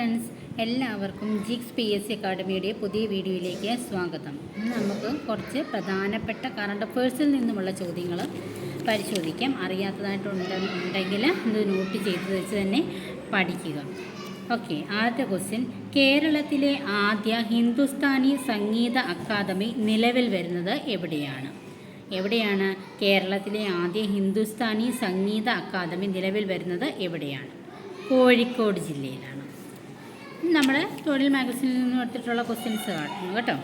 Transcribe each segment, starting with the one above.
Friends എല്ലാവർക്കും ജിക്സ് P S C അക്കാഡമിയുടെ പുതിയ വീഡിയോയിലേക്ക് സ്വാഗതം. ഇന്ന് നമുക്ക് കുറച്ച് പ്രധാനപ്പെട്ട കറണ്ട് അഫേഴ്സിൽ നിന്നുമുള്ള ചോദ്യങ്ങൾ പരിശോധിക്കാം. അറിയാത്തതായിട്ടുണ്ടെങ്കിൽ ഇത് നോട്ട് ചെയ്ത് വെച്ച് തന്നെ പഠിക്കുക. ഓക്കെ ആദ്യത്തെ ക്വസ്റ്റ്യൻ കേരളത്തിലെ ആദ്യ ഹിന്ദുസ്ഥാനി സംഗീത അക്കാദമി നിലവിൽ വരുന്നത് എവിടെയാണ്? എവിടെയാണ്? കേരളത്തിലെ ആദ്യ ഹിന്ദുസ്ഥാനി സംഗീത അക്കാദമി നിലവിൽ വരുന്നത് എവിടെയാണ്? കോഴിക്കോട് ജില്ലയിലാണ്. നമ്മൾ തൊഴിൽ മാഗസിനിൽ നിന്നും എടുത്തിട്ടുള്ള ക്വസ്റ്റ്യൻസ് കാട്ടുന്നു കേട്ടോ.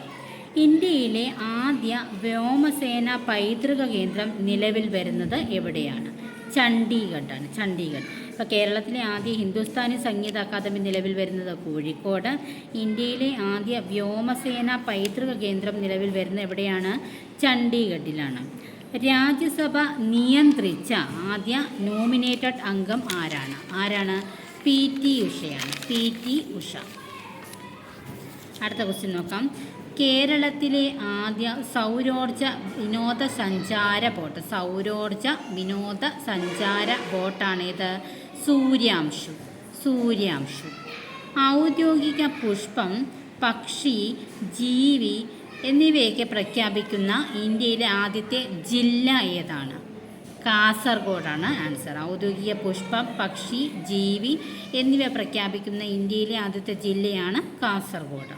ഇന്ത്യയിലെ ആദ്യ വ്യോമസേന പൈതൃക കേന്ദ്രം നിലവിൽ വരുന്നത് എവിടെയാണ്? ചണ്ഡീഗഡാണ് ചണ്ഡീഗഡ്. ഇപ്പോൾ കേരളത്തിലെ ആദ്യ ഹിന്ദുസ്ഥാനി സംഗീത അക്കാദമി നിലവിൽ വരുന്നത് കോഴിക്കോട്. ഇന്ത്യയിലെ ആദ്യ വ്യോമസേന പൈതൃക കേന്ദ്രം നിലവിൽ വരുന്നത് എവിടെയാണ്? ചണ്ഡീഗഡിലാണ്. രാജ്യസഭ നിയന്ത്രിച്ച ആദ്യ നോമിനേറ്റഡ് അംഗം ആരാണ്? ആരാണ്? P T ഉഷയാണ്. P T Usha. അടുത്ത ക്വസ്റ്റ്യൻ നോക്കാം. കേരളത്തിലെ ആദ്യ സൗരോർജ വിനോദസഞ്ചാര ബോട്ട്. സൗരോർജ വിനോദസഞ്ചാര ബോട്ടാണേത് സൂര്യാംശു. സൂര്യാംശു. ഔദ്യോഗിക പുഷ്പം പക്ഷി ജീവി എന്നിവയൊക്കെ പ്രഖ്യാപിക്കുന്ന ഇന്ത്യയിലെ ആദ്യത്തെ ജില്ല ഏതാണ്? കാസർഗോഡാണ് ആൻസർ. ഔദ്യോഗിക പുഷ്പം പക്ഷി ജീവി എന്നിവ പ്രഖ്യാപിക്കുന്ന ഇന്ത്യയിലെ ആദ്യത്തെ ജില്ലയാണ് കാസർഗോഡ്.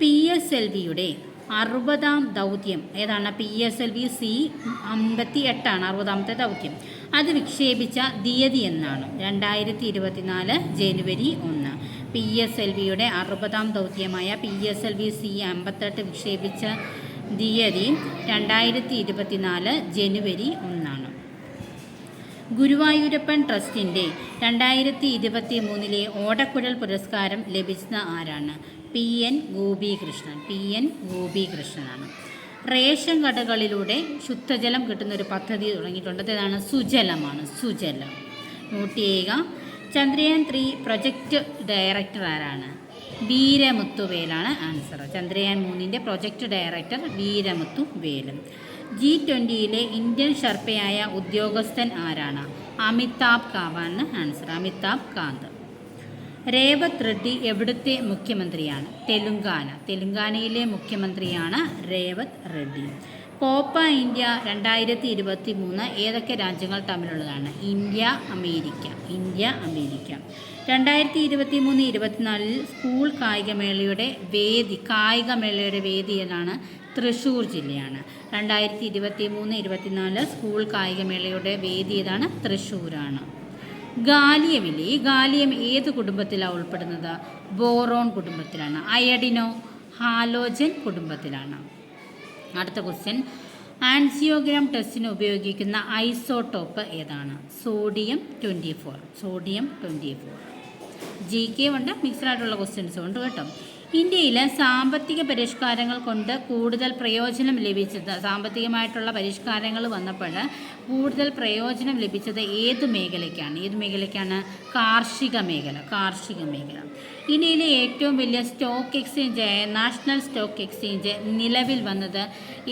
പി എസ് എൽ വിയുടെ അറുപതാം ദൗത്യം ഏതാണ്? P S L V C അമ്പത്തി എട്ടാണ് അറുപതാമത്തെ ദൗത്യം. അത് വിക്ഷേപിച്ച തീയതി എന്നാണ്. രണ്ടായിരത്തി ഇരുപത്തിനാല് ജനുവരി ഒന്ന്. പി എസ് എൽ വിയുടെ അറുപതാം ദൗത്യമായ P S L V C അമ്പത്തെട്ട് വിക്ഷേപിച്ച തീയതി രണ്ടായിരത്തി ഇരുപത്തിനാല് ജനുവരി ഒന്നാണ്. ഗുരുവായൂരപ്പൻ ട്രസ്റ്റിന്റെ രണ്ടായിരത്തി ഇരുപത്തി മൂന്നിലെ ഓടക്കുഴൽ പുരസ്കാരം ലഭിച്ച ആരാണ്? P N Gopikrishnan. P N ഗോപികൃഷ്ണനാണ്. Ration കടകളിലൂടെ ശുദ്ധജലം കിട്ടുന്ന ഒരു പദ്ധതി തുടങ്ങിയിട്ടുണ്ട്. അതാണ് സുജലമാണ്. സുജലം. നോട്ട് ചെയ്യുക ചന്ദ്രയാൻ ത്രീ പ്രൊജക്റ്റ് ഡയറക്ടർ ആരാണ്? വീരമുത്തു വീരമുത്തുവേലാണ് ആൻസർ ചന്ദ്രയാൻ മൂന്നിന്റെ പ്രൊജക്റ്റ് ഡയറക്ടർ വീരമുത്തു വേലും ജി ട്വന്റിയിലെ ഇന്ത്യൻ ഷർപ്പയായ ഉദ്യോഗസ്ഥൻ ആരാണ്? അമിതാഭ് കാവാണ് ആൻസർ. അമിതാഭ് കാന്ത്. രേവത് റെഡ്ഡി എവിടുത്തെ മുഖ്യമന്ത്രിയാണ്? തെലുങ്കാന. തെലുങ്കാനയിലെ മുഖ്യമന്ത്രിയാണ് രേവത് റെഡ്ഡി കോപ്പ ഇന്ത്യ രണ്ടായിരത്തി ഇരുപത്തി മൂന്ന് ഏതൊക്കെ രാജ്യങ്ങൾ തമ്മിലുള്ളതാണ്? India America. India America. രണ്ടായിരത്തി ഇരുപത്തി മൂന്ന് ഇരുപത്തിനാലിൽ സ്കൂൾ കായികമേളയുടെ വേദി കായികമേളയുടെ വേദി ഏതാണ്? തൃശ്ശൂർ ജില്ലയാണ്. രണ്ടായിരത്തി ഇരുപത്തി മൂന്ന് ഇരുപത്തിനാല് സ്കൂൾ കായികമേളയുടെ വേദി ഏതാണ്? തൃശ്ശൂരാണ് ഗാലിയമില്ലേ? ഈ ഗാലിയം ഏത് കുടുംബത്തിലാണ് ഉൾപ്പെടുന്നത്? ബോറോൺ കുടുംബത്തിലാണ്. അയഡിനോ? ഹാലോജൻ കുടുംബത്തിലാണ്. അടുത്ത ക്വസ്റ്റ്യൻ ആൻസിയോഗ്രാം ടെസ്റ്റിന് ഉപയോഗിക്കുന്ന ഐസോടോപ്പ് ഏതാണ്? Sodium twenty four. Sodium twenty four. G K ഉണ്ട്. മിക്സഡായിട്ടുള്ള ക്വസ്റ്റ്യൻസും ഉണ്ട് കേട്ടോ. ഇന്ത്യയിൽ സാമ്പത്തിക പരിഷ്കാരങ്ങൾ കൊണ്ട് കൂടുതൽ പ്രയോജനം ലഭിച്ചത് സാമ്പത്തികമായിട്ടുള്ള പരിഷ്കാരങ്ങൾ വന്നപ്പോൾ കൂടുതൽ പ്രയോജനം ലഭിച്ചത് ഏത് മേഖലയ്ക്കാണ്? ഏത് മേഖലയ്ക്കാണ്? കാർഷിക മേഖല കാർഷിക മേഖല. ഇന്ത്യയിലെ ഏറ്റവും വലിയ സ്റ്റോക്ക് എക്സ്ചേഞ്ചായ നാഷണൽ സ്റ്റോക്ക് എക്സ്ചേഞ്ച് നിലവിൽ വന്നത്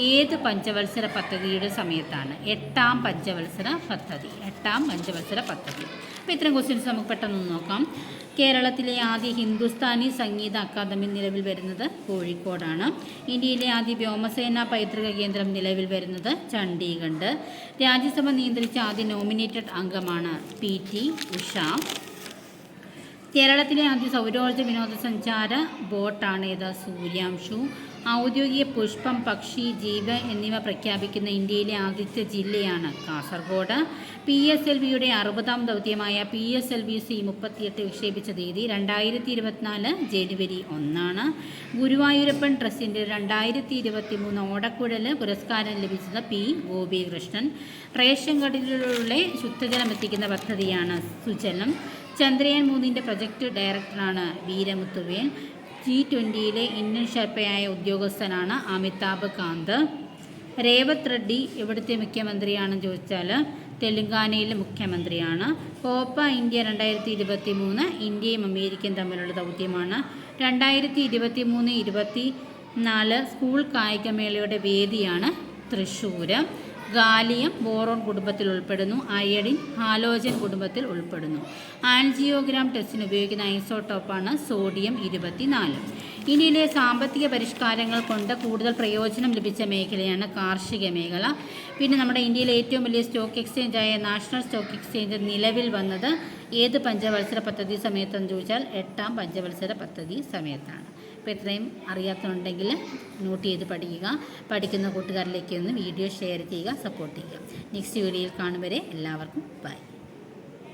ഏത് പഞ്ചവത്സര പദ്ധതിയുടെ സമയത്താണ്? എട്ടാം പഞ്ചവത്സര പദ്ധതി എട്ടാം പഞ്ചവത്സര പദ്ധതി. അപ്പോൾ ഇത്തരം ക്വസ്റ്റ്യൻസ് നമുക്ക് പെട്ടെന്ന് നോക്കാം. കേരളത്തിലെ ആദ്യ ഹിന്ദുസ്ഥാനി സംഗീത അക്കാദമി നിലവിൽ വരുന്നത് കോഴിക്കോടാണ്. ഇന്ത്യയിലെ ആദ്യ വ്യോമസേന പൈതൃക കേന്ദ്രം നിലവിൽ വരുന്നത് ചണ്ഡീഗഡ്. രാജ്യസഭ നിയന്ത്രിച്ച ആദ്യ നോമിനേറ്റഡ് അംഗമാണ് പി ടി ഉഷ. കേരളത്തിലെ ആദ്യ സൗരോർജ വിനോദസഞ്ചാര ബോട്ടാണ് ഏത്? സൂര്യാംശു. ഔദ്യോഗിക പുഷ്പം പക്ഷി ജീവ എന്നിവ പ്രഖ്യാപിക്കുന്ന ഇന്ത്യയിലെ ആദ്യത്തെ ജില്ലയാണ് കാസർഗോഡ്. പി എസ് എൽ വിയുടെ അറുപതാം ദൗത്യമായ P S L V C മുപ്പത്തിയെട്ട് വിക്ഷേപിച്ച തീയതി രണ്ടായിരത്തി ഇരുപത്തിനാല് ജനുവരി ഒന്നാണ്. ഗുരുവായൂരപ്പൻ ട്രസ്റ്റിന്റെ രണ്ടായിരത്തി ഇരുപത്തി മൂന്ന് ഓടക്കുഴൽ പുരസ്കാരം ലഭിച്ചത് പി ഗോപികൃഷ്ണൻ. റേഷൻ കടലിലൂടെ ശുദ്ധജലം എത്തിക്കുന്ന പദ്ധതിയാണ് സുജലം. ചന്ദ്രയാൻ മൂന്നിന്റെ പ്രൊജക്ട് ഡയറക്ടറാണ് വീരമുത്തുവേൽ ജി ട്വന്റിയിലെ ഇന്ത്യൻ ഷർപ്പയായ ഉദ്യോഗസ്ഥനാണ് അമിതാഭ് കാന്ത്. രേവത് റെഡ്ഡി ഇവിടുത്തെ മുഖ്യമന്ത്രിയാണെന്ന് ചോദിച്ചാൽ തെലുങ്കാനയിലെ മുഖ്യമന്ത്രിയാണ്. കോപ്പ ഇന്ത്യ രണ്ടായിരത്തി ഇരുപത്തി മൂന്ന് ഇന്ത്യയും അമേരിക്കയും തമ്മിലുള്ള ദൗത്യമാണ്. രണ്ടായിരത്തി ഇരുപത്തി മൂന്ന് ഇരുപത്തി നാല് സ്കൂൾ കായികമേളയുടെ വേദിയാണ് തൃശ്ശൂർ ഗാലിയം ബോറോൺ കുടുംബത്തിൽ ഉൾപ്പെടുന്നു. അയഡിൻ ഹാലോജൻ കുടുംബത്തിൽ ഉൾപ്പെടുന്നു. ആൻജിയോഗ്രാം ടെസ്റ്റിന് ഉപയോഗിക്കുന്ന ഐസോട്ടോപ്പാണ് സോഡിയം ഇരുപത്തിനാല്. ഇന്ത്യയിലെ സാമ്പത്തിക പരിഷ്കാരങ്ങൾ കൊണ്ട് കൂടുതൽ പ്രയോജനം ലഭിച്ച മേഖലയാണ് കാർഷിക മേഖല. പിന്നെ നമ്മുടെ ഇന്ത്യയിലെ ഏറ്റവും വലിയ സ്റ്റോക്ക് എക്സ്ചേഞ്ചായ നാഷണൽ സ്റ്റോക്ക് എക്സ്ചേഞ്ച് നിലവിൽ വന്നത് ഏത് പഞ്ചവത്സര പദ്ധതി സമയത്തെന്ന് ചോദിച്ചാൽ എട്ടാം പഞ്ചവത്സര പദ്ധതി സമയത്താണ്. അപ്പോൾ ഇത്രയും അറിയാത്തതുണ്ടെങ്കിൽ നോട്ട് ചെയ്ത് പഠിക്കുക. പഠിക്കുന്ന കൂട്ടുകാരിലേക്ക് ഒന്ന് വീഡിയോ ഷെയർ ചെയ്യുക സപ്പോർട്ട് ചെയ്യുക. നെക്സ്റ്റ് വീഡിയോയിൽ കാണും വരെ എല്ലാവർക്കും ബൈ